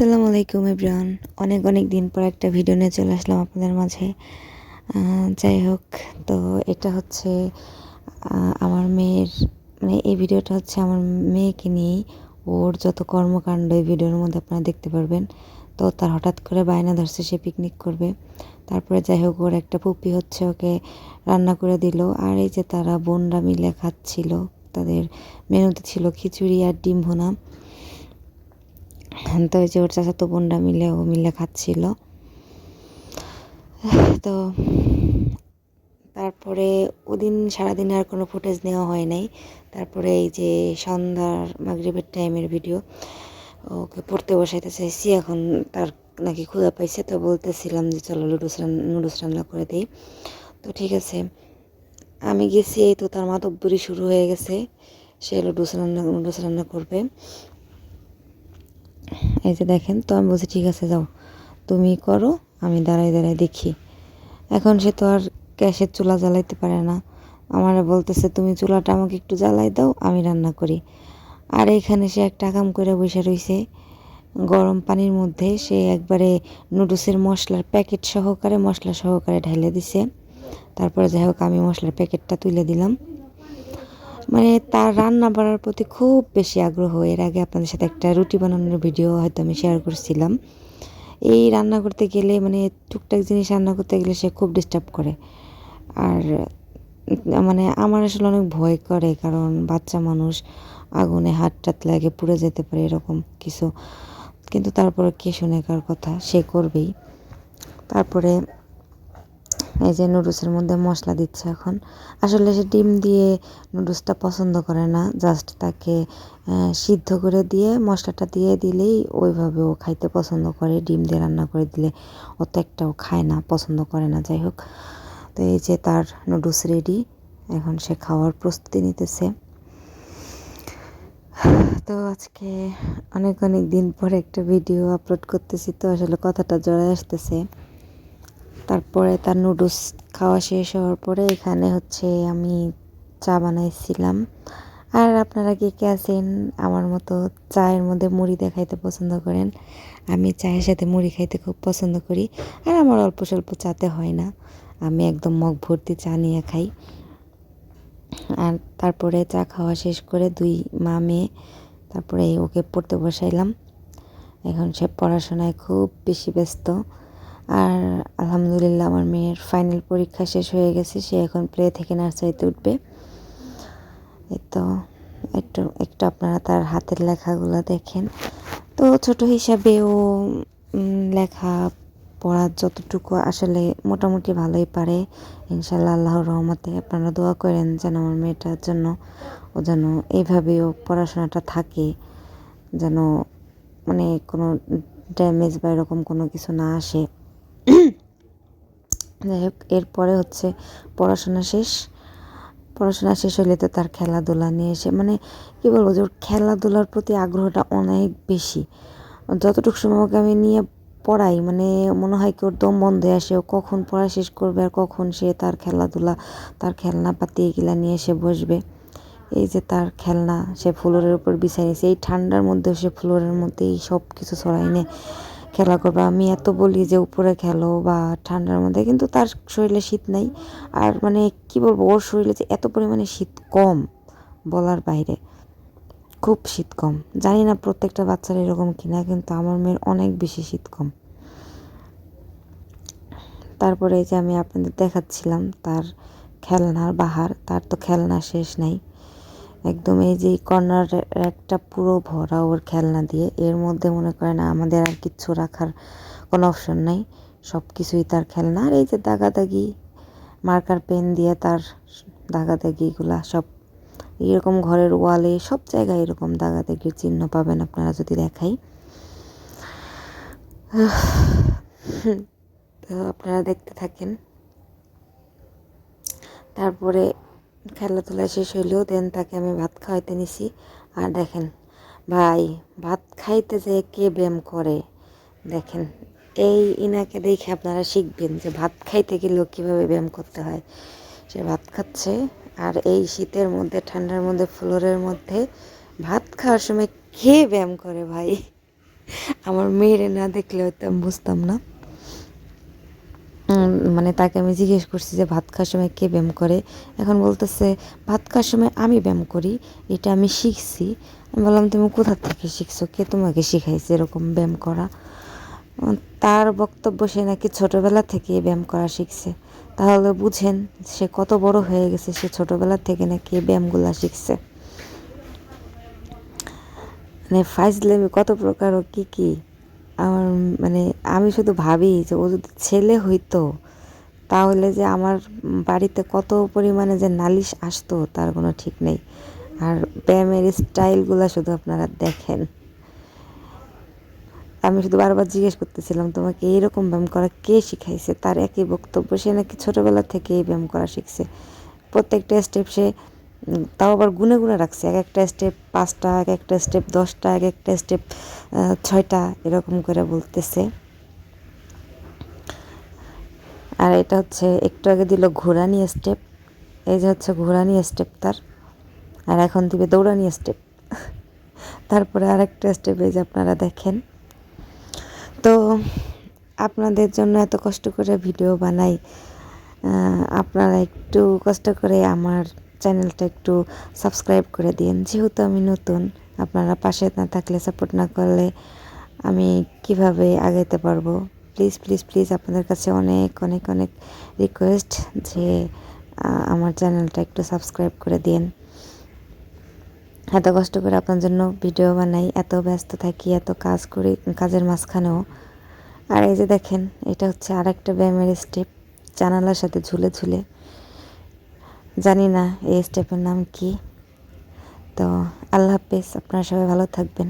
আসসালামু আলাইকুম এভরিওয়ান। অনেক অনেক দিন পর একটা ভিডিও নিয়ে চলে আসলাম আপনাদের মাঝে। যাই হোক, তো এটা হচ্ছে আমার মেয়ের মানে এই ভিডিওটা হচ্ছে আমার মেয়েকে নিয়েই। ওর যত কর্মকাণ্ড এই ভিডিওর মধ্যে আপনারা দেখতে পারবেন, তো তার হঠাৎ করে বায়না ধরছে, সে পিকনিক করবে। তারপরে যাই হোক, ওর একটা পুপি হচ্ছে, ওকে রান্না করে দিল। আর এই যে তারা বোনরা মিলে খাচ্ছিল, তাদের মেনুতে ছিল খিচুড়ি আর ডিম ভুনা। তো ওই যে ওর চাচাতো বোনরা মিলে, ও মিলে খাচ্ছিল। তো তারপরে ওদিন সারাদিন আর কোনো ফুটেজ নেওয়া হয় নাই। তারপরে এই যে সন্ধ্যার মাগরিবের টাইমের ভিডিও ওকে পড়তে বসাইতে চাইছি এখন তার নাকি ক্ষুধা পাইছে, তো বলতেছিলাম যে চলো লুডুস রান্না নুডলস রান্না করে দিই। তো ঠিক আছে, আমি গেছি, এই তো তার মাতব্বরি শুরু হয়ে গেছে। সে লুডুস রান্না, নুডলস রান্না করবে। এই যে দেখেন, তো আমি বলছি, ঠিক আছে, যাও। তুমি করো, আমি দাঁড়াই দাঁড়াই দেখি। এখন সে তো আর গ্যাসের চুলা জ্বালাইতে পারে না। আমার বলতেছে, তুমি চুলাটা আমাকে একটু জ্বালাই দাও, আমি রান্না করি। আর এখানে সে একটা কাম করে বসে রয়েছে গরম পানির মধ্যে সে একবারে নুডলসের মশলার প্যাকেট সহকারে মশলা সহকারে ঢেলে দিছে। তারপরে যাই হোক, আমি মশলার প্যাকেটটা তুলে দিলাম। মানে তার রান্না বাড়ার প্রতি খুব বেশি আগ্রহ। এর আগে আপনাদের সাথে একটা রুটি বানানোর ভিডিও হয়তো আমি শেয়ার করছিলাম। এই রান্না করতে গেলে মানে টুকটাক জিনিস রান্না করতে গেলে সে খুব ডিস্টার্ব করে। আর মানে আমার আসলে অনেক ভয় করে, কারণ বাচ্চা মানুষ, আগুনে হাত টাত লাগে, পুড়ে যেতে পারে এরকম কিছু। কিন্তু তারপরে কে শুনে কার কথা? সে করবেই। তারপরে এই যে নুডলসের মধ্যে মশলা দিচ্ছে এখন। আসলে সে ডিম দিয়ে নুডলসটা পছন্দ করে না, জাস্ট তাকে সিদ্ধ করে দিয়ে মশলাটা দিয়ে দিলেই ওইভাবে ও খাইতে পছন্দ করে, ডিম দিয়ে রান্না করে দিলে অত একটাও খায় না, পছন্দ করে না, যাই হোক। তো এই যে তার নুডলস রেডি এখন সে খাওয়ার প্রস্তুতি নিতেছে। তো আজকে অনেক অনেক দিন পরে একটা ভিডিও আপলোড করতেছি তো আসলে কথাটা জড়ায় আসতেছে। তারপরে তার নুডলস খাওয়া শেষ হওয়ার পরে এখানে হচ্ছে আমি চা বানাইছিলাম। আর আপনারা কে কে আছেন, আমার মতো চায়ের মধ্যে মুড়ি দিয়ে খাইতে পছন্দ করেন? আমি চায়ের সাথে মুড়ি খাইতে খুব পছন্দ করি। আর আমার অল্প স্বল্প চাতে হয় না। আমি একদম মগ ভর্তি চা নিয়ে খাই। আর তারপরে চা খাওয়া শেষ করে দুই মা মেয়ে, তারপরে ওকে পড়তে বসাইলাম। এখন সে পড়াশোনায় খুব বেশি ব্যস্ত। আর আলহামদুলিল্লাহ আমার মেয়ের ফাইনাল পরীক্ষা শেষ হয়ে গেছে, সে এখন প্লে থেকে নার্সারিতে উঠবে। তো একটু একটু আপনারা তার হাতের লেখাগুলো দেখেন। তো ছোট হিসাবে ও লেখা পড়ার যতটুকু আসলে মোটামুটি ভালোই পারে। ইনশাল্লাহ আল্লাহর রহমতে আপনারা দোয়া করেন যেন আমার মেয়েটার জন্য, ও যেন এইভাবেও পড়াশোনাটা থাকে, যেন মানে কোনো ড্যামেজ বা এরকম কোনো কিছু না আসে। যাই হোক, এরপরে হচ্ছে পড়াশোনা শেষ। পড়াশোনা শেষ হলে তো তার খেলাধুলা নিয়ে এসে মানে কী বলব যে ওর খেলাধুলার প্রতি আগ্রহটা অনেক বেশি। যতটুকু সময় ওকে আমি নিয়ে পড়াই মানে মনে হয় কি ওর দম বন্ধ আসে, ও কখন পড়া শেষ করবে আর কখন সে তার খেলাধুলা, তার খেলনা পাতি এগুলা নিয়ে এসে বসবে। এই যে তার খেলনা, সে ফ্লোরের উপর বিছাই নিয়েছে, এই ঠান্ডার মধ্যেও সে ফ্লোরের মধ্যেই সব কিছু ছড়াই নিয়ে খেলা করবে। আমি এত বলি যে উপরে খেলো বা ঠান্ডার মধ্যে, কিন্তু তার শরীরে শীত নাই। আর মানে কি বলব, ওর শরীরে যে এত পরিমাণে শীত কম বলার বাইরে, খুব শীত কম। জানি না প্রত্যেকটা বাচ্চার এরকম কিনা, কিন্তু আমার মেয়ের অনেক বেশি শীত কম। তারপরে এই যে আমি আপনাদের দেখাচ্ছিলাম, তার খেলনার বাহার, তার তো খেলনা শেষ নাই। একদম এই যে কর্নার একটা পুরো ভরা ওর খেলনা দিয়ে। এর মধ্যে মনে করেন আমাদের আর কিচ্ছু রাখার কোনো অপশন নাই। সব কিছুই তার খেলনা। আর এই যে দাগাদাগি মার্কার পেন দিয়ে তার দাগাদাগিগুলা সব এরকম ঘরের ওয়ালে সব জায়গায় এরকম দাগাদাগির চিহ্ন পাবেন আপনারা যদি দেখাই। তো আপনারা দেখতে থাকেন। তারপরে খেলাধুলা শেষ হইলেও দেন তাকে আমি ভাত খাওয়াইতে নিছি। আর দেখেন, ভাই, ভাত খাইতে যে কে ব্যায়াম করে? দেখেন, এই ইনাকে দেখে আপনারা শিখবেন যে ভাত খাইতে গেলেও কীভাবে ব্যায়াম করতে হয়। সে ভাত খাচ্ছে, আর এই শীতের মধ্যে, ঠান্ডার মধ্যে, ফ্লোরের মধ্যে ভাত খাওয়ার সময় কে ব্যায়াম করে ভাই? আমার মেয়েরে না দেখলে হয়তো আমি বুঝতাম না। মানে তাকে আমি জিজ্ঞেস করছি যে, ভাত খাওয়ার সময় কে ব্যায়াম করে? এখন বলতেছে, ভাত খাওয়ার সময় আমি ব্যায়াম করি, এটা আমি শিখছি। আমি বললাম, তুমি কোথা থেকে শিখছো? কে তোমাকে শিখাইছে এরকম ব্যায়াম করা? তার বক্তব্য সে নাকি ছোটোবেলা থেকে ব্যায়াম করা শিখছে। তাহলে বুঝেন, সে কত বড় হয়ে গেছে, সে ছোটোবেলা থেকে নাকি ব্যায়ামগুলা শিখছে। মানে ফাইজলেমি কত প্রকার ও কী কী? আমার মানে আমি শুধু ভাবি যে ও যদি ছেলে হইতো, তাহলে যে আমার বাড়িতে কত পরিমাণে যে নালিশ আসতো তার কোনো ঠিক নেই। আর ব্যায়ামের স্টাইলগুলো শুধু আপনারা দেখেন। আমি শুধু বারবার জিজ্ঞেস করতেছিলাম, তোমাকে এইরকম ব্যায়াম করা কে শিখাইছে? তার একই বক্তব্য, সে নাকি ছোটোবেলা থেকে এই ব্যায়াম করা শিখছে। প্রত্যেকটা স্টেপ সে তাও আবার গুনে গুনে রাখছে। এক একটা স্টেপ পাঁচটা, এক একটা স্টেপ দশটা, এক একটা স্টেপ ছয়টা এরকম করে বলতেছে। আর এটা হচ্ছে একটু আগে দিল ঘোরানি স্টেপ এই যে হচ্ছে ঘোরানি স্টেপ তার। আর এখন দিবে দৌড়ানি স্টেপ তারপরে আরেকটা স্টেপ এই যে আপনারা দেখেন। তো আপনাদের জন্য এত কষ্ট করে ভিডিও বানাই আপনারা একটু কষ্ট করে আমার চ্যানেলটা একটু সাবস্ক্রাইব করে দিন যেহেতু আমি নতুন, আপনারা পাশে না থাকলে সাপোর্ট না করলে আমি কীভাবে আগাইতে পারব? প্লিজ প্লিজ প্লিজ আপনাদের কাছে অনেক অনেক অনেক রিকোয়েস্ট যে আমার চ্যানেলটা একটু সাবস্ক্রাইব করে দিন এত কষ্ট করে আপনার জন্য ভিডিও বানাই, এত ব্যস্ত থাকি, এত কাজ করি কাজের মাঝখানেও। আর এই যে দেখেন, এটা হচ্ছে আর একটা ব্যায়ামের স্টেপ জানালার সাথে ঝুলে ঝুলে জানি না এই স্টেপের নাম কি। তো আল্লাহ হাফিজ আপনারা সবাই ভালো থাকবেন।